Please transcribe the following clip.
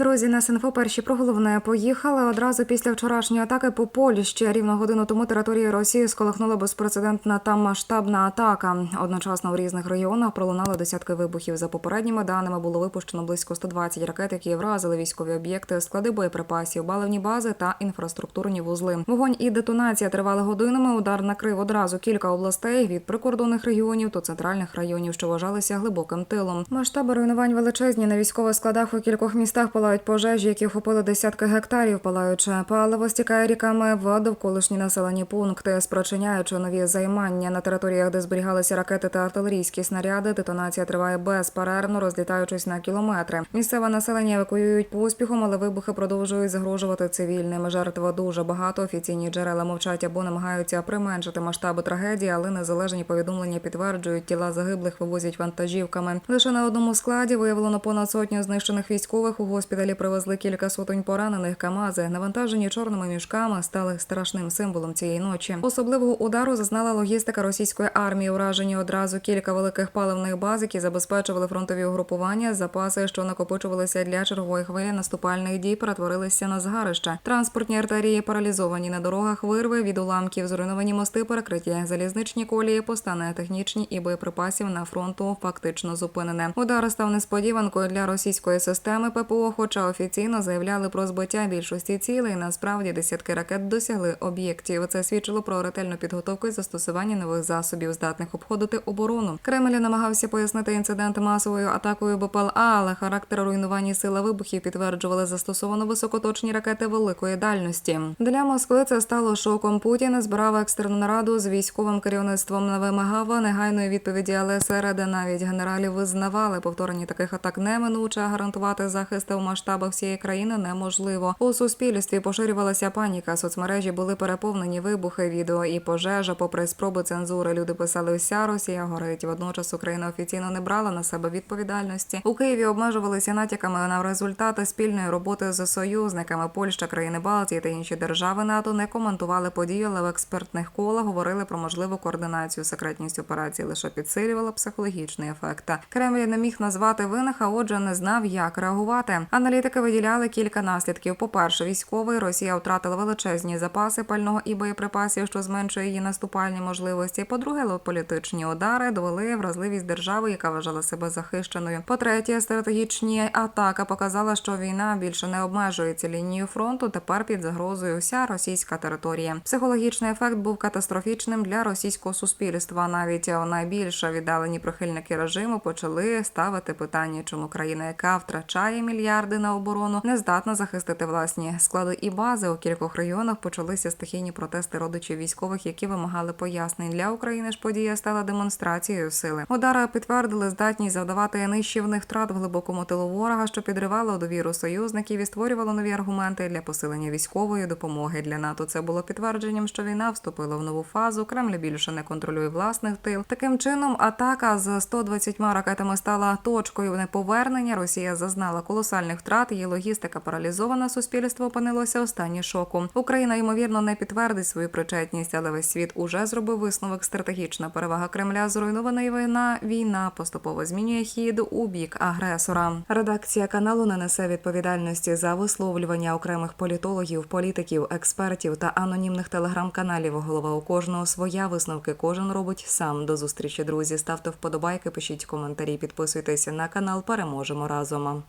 Друзі, на СНФО перші про головне поїхали одразу після вчорашньої атаки по Польщі. Рівно годину тому території Росії сколихнула безпрецедентна та масштабна атака. Одночасно в різних регіонах пролунали десятки вибухів. За попередніми даними було випущено близько 120 ракет, які вразили військові об'єкти, склади боєприпасів, балевні бази та інфраструктурні вузли. Вогонь і детонація тривали годинами. Удар накрив одразу кілька областей від прикордонних регіонів до центральних районів, що вважалися глибоким тилом. Масштаби руйнувань величезні на військових складах у кількох містах палають пожежі, які охопили десятки гектарів. Палаюче паливо стікає ріками в довколишні населені пункти, спричиняючи нові займання на територіях, де зберігалися ракети та артилерійські снаряди. Детонація триває безперервно, розлітаючись на кілометри. Місцеве населення евакуюють поспіхом, але вибухи продовжують загрожувати цивільним. Жертв дуже багато. Офіційні джерела мовчать або намагаються применшити масштаби трагедії, але незалежні повідомлення підтверджують, тіла загиблих вивозять вантажівками. Лише на одному складі виявлено понад сотню знищених військових. У госпіталі привезли кілька сотень поранених. Камази, навантажені чорними мішками, стали страшним символом цієї ночі. Особливого удару зазнала логістика російської армії. Уражені одразу кілька великих паливних баз, які забезпечували фронтові угрупування. Запаси, що накопичувалися для чергової хвилі наступальних дій, перетворилися на згарище. Транспортні артерії паралізовані на дорогах, вирви від уламків, зруйновані мости, перекриття, залізничні колії, постане технічні і боєприпасів на фронту фактично зупинене. Удар став несподіванкою для російської системи ППО, хоча офіційно заявляли про збиття більшості цілей. Насправді десятки ракет досягли об'єктів. Це свідчило про ретельну підготовку і застосування нових засобів, здатних обходити оборону. Кремль намагався пояснити інцидент масовою атакою БПЛА, але характер руйнування сила вибухів підтверджували застосовано високоточні ракети великої дальності. Для Москви це стало шоком. Путін збирав екстрену нараду з військовим керівництвом. Не вимагав негайної відповіді, але серед навіть генералів визнавали повторення таких атак неминуче гарантувати захист у масштабах всієї країни неможливо. У суспільстві поширювалася паніка. Соцмережі були переповнені вибухи, відео і пожежа. Попри спроби цензури, люди писали, вся Росія горить. Водночас Україна офіційно не брала на себе відповідальності. У Києві обмежувалися натяками на результати спільної роботи з союзниками. Польща, країни Балтії та інші держави НАТО не коментували події, але в експертних колах говорили про можливу координацію. Секретність операції лише підсилювала психологічний ефект. Кремль не міг назвати винних, а отже, не знав, як реагувати. Аналітики виділяли кілька наслідків. По перше, військовий Росія втратила величезні запаси пального і боєприпасів, що зменшує її наступальні можливості. По-друге, політичні удари довели вразливість держави, яка вважала себе захищеною. По-третє, стратегічні атака показала, що війна більше не обмежується лінією фронту. Тепер під загрозою вся російська територія. Психологічний ефект був катастрофічним для російського суспільства. Навіть найбільш віддалені прихильники режиму почали ставити питання, чому країна, яка втрачає мільярди на оборону, не здатна захистити власні склади і бази. У кількох регіонах почалися стихійні протести родичів військових, які вимагали пояснень. Для України ж подія стала демонстрацією сили. Удари підтвердили здатність завдавати нищівних втрат в глибокому тилу ворога, що підривало довіру союзників і створювало нові аргументи для посилення військової допомоги для НАТО. Це було підтвердженням, що війна вступила в нову фазу. Кремль більше не контролює власних тил. Таким чином, атака з 120 ракетами стала точкою неповернення. Росія зазнала колосальних втрат. Її логістика паралізована. Суспільство опинилося у стані шоку. Україна ймовірно не підтвердить свою причетність, але весь світ уже зробив висновок. Стратегічна перевага Кремля зруйнована і війна. Війна поступово змінює хід у бік агресора. Редакція каналу не несе відповідальності за висловлювання окремих політологів, політиків, експертів та анонімних телеграм-каналів. Голова у кожного своя висновки. Кожен робить сам. До зустрічі, друзі. Ставте вподобайки, пишіть коментарі, підписуйтеся на канал. Переможемо разом.